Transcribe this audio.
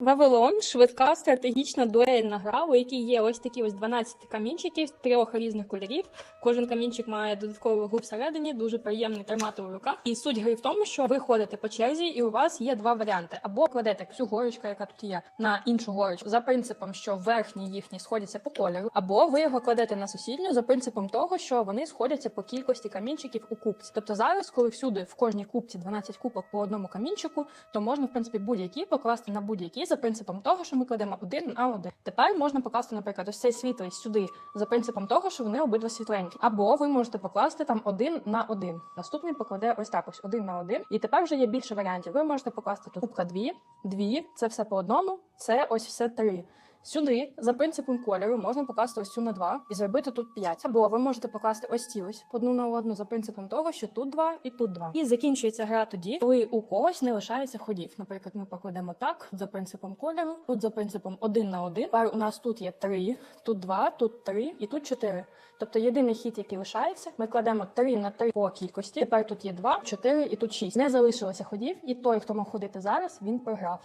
Вавилон швидка стратегічна дуельна гра, у якій є ось такі ось 12 камінчиків трьох різних кольорів. Кожен камінчик має додаткову гру всередині, дуже приємний тримати у руках. І суть гри в тому, що ви ходите по черзі, і у вас є два варіанти: або кладете цю горочку, яка тут є, на іншу горочку, за принципом, що верхні їхні сходяться по кольору, або ви його кладете на сусідню за принципом того, що вони сходяться по кількості камінчиків у купці. Тобто зараз, коли всюди в кожній купці 12 кубок по одному камінчику, то можна в принципі будь-які покласти на будь-які за принципом того, що ми кладемо один на один. Тепер можна покласти, наприклад, ось цей світлий сюди за принципом того, що вони обидва світленькі. Або ви можете покласти там один на один. Наступний покладе ось так, ось один на один. І тепер вже є більше варіантів. Ви можете покласти тут кубка дві, дві, це все по одному, це ось все три. Сюди, за принципом кольору, можна покласти ось цю на 2 і зробити тут 5. Або ви можете покласти ось ці ось одну на одну за принципом того, що тут 2 і тут 2. І закінчується гра тоді, коли у когось не лишається ходів. Наприклад, ми покладемо так за принципом кольору, тут за принципом 1 на 1. Тепер у нас тут є 3, тут 2, тут 3 і тут 4. Тобто єдиний хід, який лишається, ми кладемо 3 на 3 по кількості. Тепер тут є 2, 4 і тут 6. Не залишилося ходів, і той, хто мав ходити зараз, він програв.